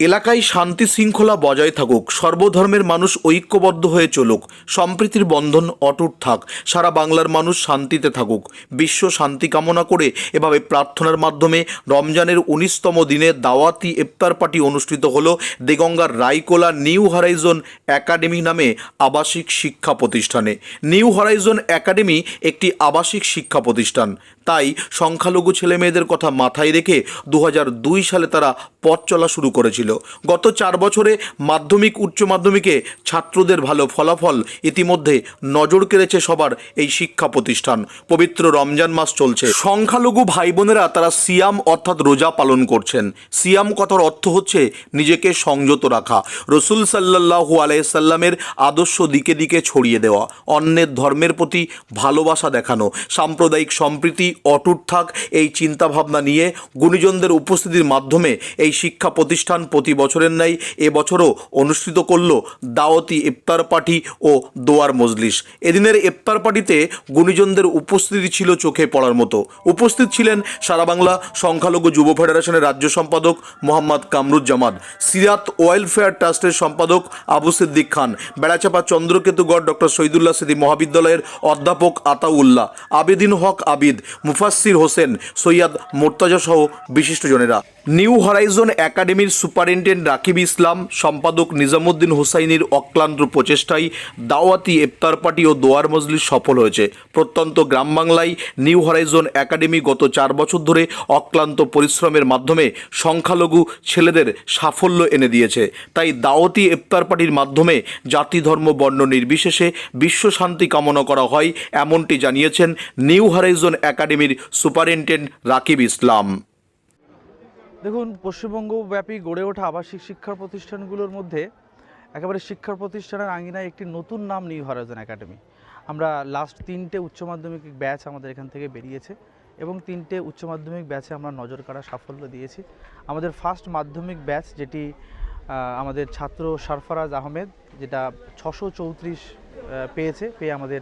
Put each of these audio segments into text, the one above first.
এলাকায় শান্তি শৃঙ্খলা বজায় থাকুক, সর্বধর্মের মানুষ ঐক্যবদ্ধ হয়ে চলুক, সম্প্রীতির বন্ধন অটুট থাক, সারা বাংলার মানুষ শান্তিতে থাকুক। বিশ্ব শান্তি কামনা করে এভাবে প্রার্থনার মাধ্যমে রমজানের উনিশতম দিনে দাওয়াতি ইফতার পার্টি অনুষ্ঠিত হলো দেগঙ্গার রাইকোলা নিউ হরাইজন একাডেমি নামে আবাসিক শিক্ষা প্রতিষ্ঠানে। নিউ হরাইজন একাডেমি একটি আবাসিক শিক্ষা প্রতিষ্ঠান। তাই সংখ্যালঘু ছেলেমেয়েদের কথা মাথায় রেখে দু হাজার দুই সালে তারা পথ চলা শুরু করেছিল। গত চার বছরে মাধ্যমিক, উচ্চ মাধ্যমিকে ছাত্রদের ভালো ফলাফল ইতিমধ্যে নজর কেড়েছে সবার এই শিক্ষা প্রতিষ্ঠান। পবিত্র রমজান মাস চলছে। সংখ্যালঘু ভাই বোনেরা তারা সিয়াম অর্থাৎ রোজা পালন করছেন। সিয়াম কথার অর্থ হচ্ছে নিজেকে সংযত রাখা। রসুল সাল্লাহু আলাইসাল্লামের আদর্শ দিকে দিকে ছড়িয়ে দেওয়া। অন্যের ধর্মের প্রতি ভালোবাসা দেখানো। সাম্প্রদায়িক সম্প্রীতি অটুট থাক এই চিন্তাভাবনা নিয়ে গুণীজনদের উপস্থিতির মাধ্যমে এই শিক্ষা প্রতিষ্ঠান প্রতি বছরের ন্যায় এবছরও অনুষ্ঠিত করল দাওয়াতি ইফতার পার্টি ও দোয়ার মজলিস। এদিনের ইফতার পার্টিতে গুণীজনদের উপস্থিতি ছিল চোখে পড়ার মতো। উপস্থিত ছিলেন সারা বাংলা সংখ্যালঘু যুব ফেডারেশনের রাজ্য সম্পাদক মোহাম্মদ কামরুজ্জামান, সিরাত ওয়েলফেয়ার ট্রাস্টের সম্পাদক আবু সিদ্দিক খান, বেড়াচাপা চন্দ্রকেতুগড় ডক্টর শহীদুল্লাহ সিদ্দি মহাবিদ্যালয়ের অধ্যাপক আতাউল্লাহ, আবেদিন হক আবিদ মুফাসির হোসেন সৈয়দ মোর্তাজা সহ বিশিষ্টজনেরা নিউ হরাইজন একাডেমির সুপারিনটেন্ডেন্ট রাকিব ইসলাম সম্পাদক নিজামুদ্দিন হুসাইনির অক্লান্ত প্রচেষ্টায় দাওয়াতি ইফতার পার্টি ও দোয়ার মজলিস সফল হয়েছে। প্রত্যন্ত গ্রাম বাংলায় নিউ হরাইজন একাডেমি গত চার বছর ধরে অক্লান্ত পরিশ্রমের মাধ্যমে সংখ্যালঘু ছেলেদের সাফল্য এনে দিয়েছে। তাই দাওয়াতি ইফতার পার্টির মাধ্যমে জাতি, ধর্ম, বর্ণ নির্বিশেষে বিশ্ব শান্তি কামনা করা হয়, এমনটি জানিয়েছেন নিউ হরাইজন একাডেমির সুপারিনটেন্ডেন্ট রাকিব ইসলাম দেখুন, পশ্চিমবঙ্গব্যাপী গড়ে ওঠা আবাসিক শিক্ষা প্রতিষ্ঠানগুলোর মধ্যে একেবারে শিক্ষা প্রতিষ্ঠানের আঙ্গিনায় একটি নতুন নাম নিউ হরাইজন একাডেমি আমরা লাস্ট তিনটে উচ্চ মাধ্যমিক ব্যাচ আমাদের এখান থেকে বেরিয়েছে এবং তিনটে উচ্চ মাধ্যমিক ব্যাচে আমরা নজর কাড়া সাফল্য দিয়েছি। আমাদের ফার্স্ট মাধ্যমিক ব্যাচ যেটি আমাদের ছাত্র সারফারাজ আহমেদ, যেটা ছশো চৌত্রিশ পেয়েছে, পেয়ে আমাদের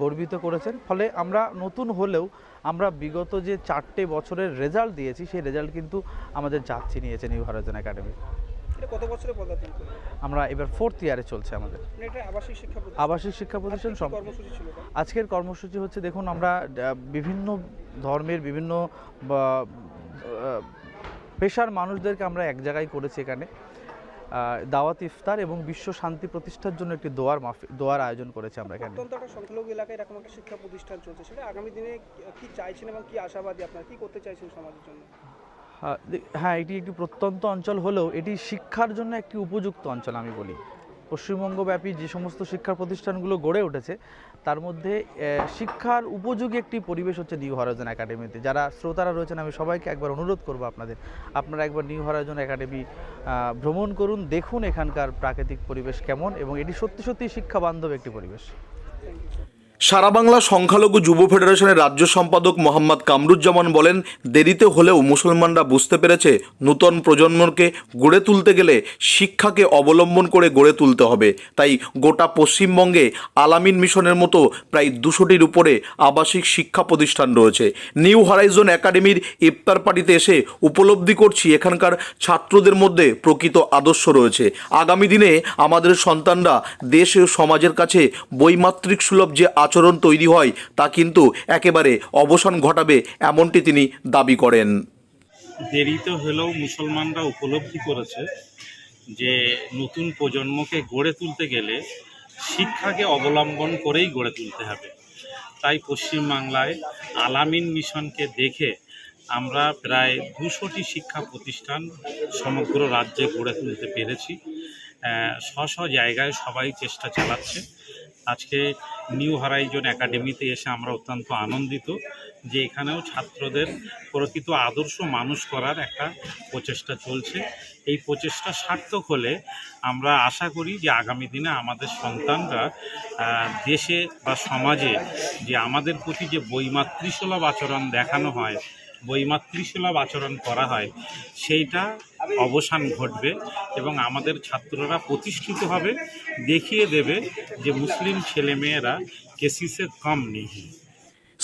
গর্বিত করেছেন। ফলে আমরা নতুন হলেও আমরা বিগত যে চারটে বছরের রেজাল্ট দিয়েছি সেই রেজাল্ট কিন্তু আমাদের যাচ্ছি নিয়েছে নিউ হরাইজন একাডেমি। কত বছরে পদার্পণ আমরা এবার ফোর্থ ইয়ারে চলছে আমাদের। মানে এটা আবাসিক শিক্ষা প্রতিষ্ঠান। আবাসিক শিক্ষা প্রতিষ্ঠান? আজকের কর্মসূচি হচ্ছে দেখুন আমরা বিভিন্ন ধর্মের বিভিন্ন পেশার মানুষদেরকে আমরা এক জায়গায় করেছি এখানে। দাওয়াত ইফতার এবং বিশ্ব শান্তি প্রতিষ্ঠার জন্য একটি দোয়ার মাফি দোয়ার আয়োজন করেছে আমরা এখানে। অত্যন্ত একটা সংখ্যালঘু এলাকায় এরকম একটা শিক্ষা প্রতিষ্ঠান চলছে সেটা আগামী দিনে কি চাইছেন এবং কি আশাবাদী আপনার? কি করতে চাইছেন সমাজের জন্য? হ্যাঁ, হ্যাঁ এটি একটি প্রত্যন্ত অঞ্চল হলেও এটি শিক্ষার জন্য একটি উপযুক্ত অঞ্চল আমি বলি। পশ্চিমবঙ্গব্যাপী যে সমস্ত শিক্ষা প্রতিষ্ঠানগুলো গড়ে উঠেছে, তার মধ্যে শিক্ষার উপযোগী একটি পরিবেশ হচ্ছে নিউ হরাইজন একাডেমিতে যারা শ্রোতারা রয়েছেন, আমি সবাইকে একবার অনুরোধ করব আপনাদের, আপনারা একবার নিউ হরাইজন একাডেমি ভ্রমণ করুন, দেখুন এখানকার প্রাকৃতিক পরিবেশ কেমন এবং এটি সত্যি সত্যি শিক্ষা বান্ধব একটি পরিবেশ। সারা বাংলা সংখ্যালঘু যুব ফেডারেশনের রাজ্য সম্পাদক মোহাম্মদ কামরুজ্জামান বলেন, দেরিতে হলেও মুসলমানরা বুঝতে পেরেছে নূতন প্রজন্মকে গড়ে তুলতে গেলে শিক্ষাকে অবলম্বন করে গড়ে তুলতে হবে। তাই গোটা পশ্চিমবঙ্গে আলামিন মিশনের মতো প্রায় দুশোটির উপরে আবাসিক শিক্ষা প্রতিষ্ঠান রয়েছে। নিউ হরাইজন একাডেমির ইফতার পার্টিতে এসে উপলব্ধি করছি, এখানকার ছাত্রদের মধ্যে প্রকৃত আদর্শ রয়েছে। আগামী দিনে আমাদের সন্তানরা দেশ ও সমাজের কাছে বৈমাত্রিক সুলভ যে আচরণ তৈরি হয়, তা কিন্তু একেবারে অবসান ঘটাবে এমনটি তিনি দাবি করেন। দেরিতে হলেও মুসলমানরা উপলব্ধি করেছে যে নতুন প্রজন্মকে গড়ে তুলতে গেলে শিক্ষাকে অবলম্বন করেই গড়ে তুলতে হবে। তাই পশ্চিমবাংলায় আলামিন মিশনকে দেখে আমরা প্রায় দুশোটি শিক্ষা প্রতিষ্ঠান সমগ্র রাজ্যে গড়ে তুলতে পেরেছি। স্ব স্ব জায়গায় সবাই চেষ্টা চালাচ্ছে। আজকে নিউ হরাইজন একাডেমিতে এসে আমরা অত্যন্ত আনন্দিত যে এখানেও ছাত্রদের প্রকৃত আদর্শ মানুষ করার একটা প্রচেষ্টা চলছে। এই প্রচেষ্টা সার্থক হলে আমরা আশা করি যে আগামী দিনে আমাদের সন্তানরা দেশে বা সমাজে যে আমাদের প্রতি যে বৈমাতৃসুলভ আচরণ দেখানো হয় বৈমাতৃসুলভ আচরণ করা হয়, সেইটা অবসান ঘটবে এবং আমাদের ছাত্ররা প্রতিষ্ঠিত হবে, দেখিয়ে দেবে যে মুসলিম ছেলেমেয়েরা কেসিসে কম নেই।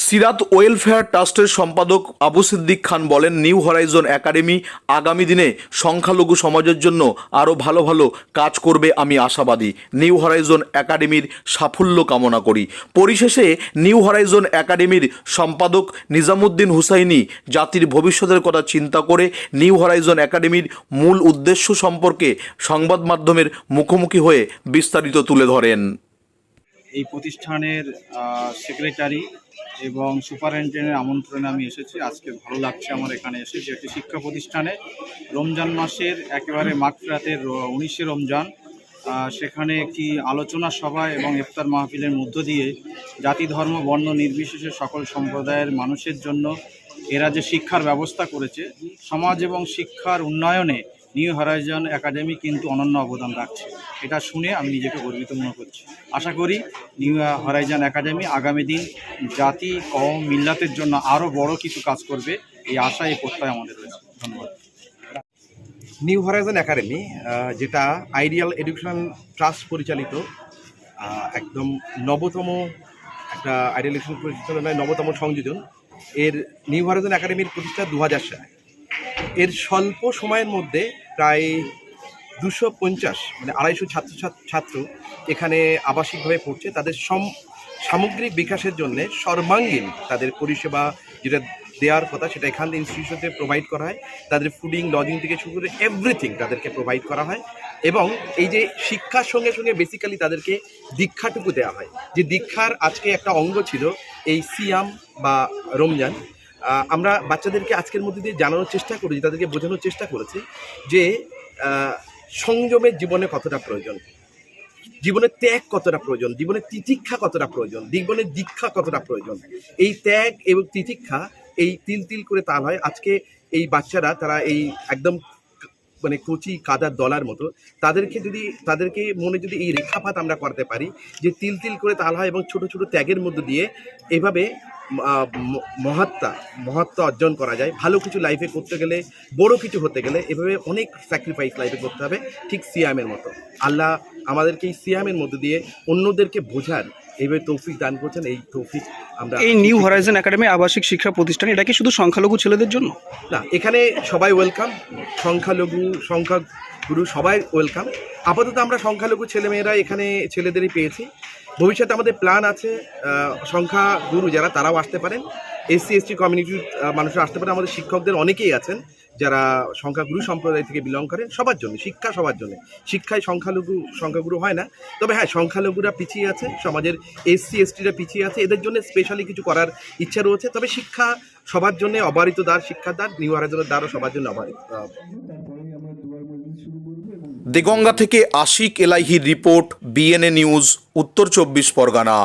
সিরাত ওয়েলফেয়ার ট্রাস্টের সম্পাদক আবু সিদ্দিক খান বলেন, নিউ হরাইজন একাডেমি আগামী দিনে সংখ্যালঘু সমাজের জন্য আরও ভালো ভালো কাজ করবে আমি আশাবাদী। নিউ হরাইজন একাডেমির সাফল্য কামনা করি। পরিশেষে, নিউ হরাইজন একাডেমির সম্পাদক নিজামুদ্দিন হুসাইনি জাতির ভবিষ্যতের কথা চিন্তা করে নিউ হরাইজন একাডেমির মূল উদ্দেশ্য সম্পর্কে সংবাদ মাধ্যমের মুখোমুখি হয়ে বিস্তারিত তুলে ধরেন। এই প্রতিষ্ঠানের সেক্রেটারি এবং সুপারিনটেন্ডেন্টের আমন্ত্রণে আমি এসেছি। আজকে ভালো লাগছে আমার এখানে এসে, যে একটি শিক্ষা প্রতিষ্ঠানে রমজান মাসের একেবারে মাগফিরাতের উনিশে রমজান সেখানে একটি আলোচনা সভা এবং ইফতার মাহফিলের মধ্য দিয়ে জাতি, ধর্ম, বর্ণ নির্বিশেষে সকল সম্প্রদায়ের মানুষের জন্য এরা যে শিক্ষার ব্যবস্থা করেছে, সমাজ এবং শিক্ষার উন্নয়নে নিউ হরাইজন একাডেমি কিন্তু অনন্য অবদান রাখছে। এটা শুনে আমি নিজেকে গর্বিত মনে করছি। আশা করি নিউ হরাইজন একাডেমি আগামী দিন জাতি কম মিল্লাতের জন্য আরও বড় কিছু কাজ করবে। এই আশা, এই প্রত্যয় আমাদের রয়েছে। ধন্যবাদ। নিউ হরাইজন একাডেমি যেটা আইডিয়াল এডুকেশন ট্রাস্ট পরিচালিত একদম নবতম একটা আইডিয়াল এডুকেশন পরিচালনায় নবতম সংযোজন। এর নিউ হরাইজন একাডেমির প্রতিষ্ঠা দু হাজার সালে। এর স্বল্প সময়ের মধ্যে প্রায় দুশো পঞ্চাশ মানে আড়াইশো ছাত্র ছাত্র এখানে আবাসিকভাবে পড়ছে। তাদের সম, সামগ্রিক বিকাশের জন্য সর্বাঙ্গীন তাদের পরিষেবা যেটা দেওয়ার কথা, সেটা এখান থেকে ইনস্টিটিউশনে প্রোভাইড করা হয়। তাদের ফুডিং লজিং থেকে শুরু করে এভরিথিং তাদেরকে প্রোভাইড করা হয় এবং এই যে শিক্ষার সঙ্গে সঙ্গে বেসিক্যালি তাদেরকে দীক্ষাটুকু দেওয়া হয়। যে দীক্ষার আজকে একটা অঙ্গ ছিল এই সিয়াম বা রমজান। আমরা বাচ্চাদেরকে আজকের মধ্যে দিয়ে জানানোর চেষ্টা করেছি, তাদেরকে বোঝানোর চেষ্টা করেছি যে সংযমের জীবনে কতটা প্রয়োজন, জীবনের ত্যাগ কতটা প্রয়োজন, জীবনের তিতিক্ষা কতটা প্রয়োজন, জীবনের দীক্ষা কতটা প্রয়োজন। এই ত্যাগ এবং তিতিক্ষা এই তিল তিল করে তাল হয়। আজকে এই বাচ্চারা, তারা এই একদম মানে কচি কাদার দলার মতো, তাদেরকে যদি, তাদেরকে মনে যদি এই রেখাপাত আমরা করতে পারি যে তিল তিল করে তাল হয় এবং ছোট ছোট ত্যাগের মধ্য দিয়ে এভাবে মহাত্মা মহাত্মা অর্জন করা যায়। ভালো কিছু লাইফে করতে গেলে বড় কিছু হতে গেলে এভাবে অনেক স্যাক্রিফাইস লাইফে করতে হবে ঠিক সিয়ামের মতো। আল্লাহ আমাদেরকে এই সিয়ামের মধ্যে দিয়ে অন্যদেরকে বোঝার এইভাবে তৌফিক দান করছেন। এই তৌফিক আমরা এই নিউ হরাইজন একাডেমি আবাসিক শিক্ষা প্রতিষ্ঠান এটা কি শুধু সংখ্যালঘু ছেলেদের জন্য? না এখানে সবাই ওয়েলকাম সংখ্যালঘু সংখ্যাগুরু সবাই ওয়েলকাম আপাতত আমরা সংখ্যালঘু ছেলেমেয়েরা এখানে ছেলেদেরই পেয়েছি। ভবিষ্যতে আমাদের প্ল্যান আছে আহ, সংখ্যাগুরু যারা তারাও আসতে পারেন। এসসি এসটি কমিউনিটির মানুষরা আসতে পারেন। আমাদের শিক্ষকদের অনেকেই আছেন যারা সংখ্যাগুরু সম্প্রদায় থেকে বিলং করে সবার জন্য শিক্ষা সবার জন্য। শিক্ষায় সংখ্যালঘু সংখ্যাগুরু হয় না। তবে হ্যাঁ সংখ্যালঘুরা পিছিয়ে আছে সমাজের এসসি এসটিরা পিছিয়ে আছে। এদের জন্য স্পেশালি কিছু করার ইচ্ছা রয়েছে। তবে শিক্ষা সবার জন্য অবারিত দ্বার শিক্ষার দ্বার নিউ দ্বারও সবার জন্য অবারিত দেগঙ্গা থেকে আশিক এলাইহির রিপোর্ট বিএনএ নিউজ উত্তর চব্বিশ পরগনা।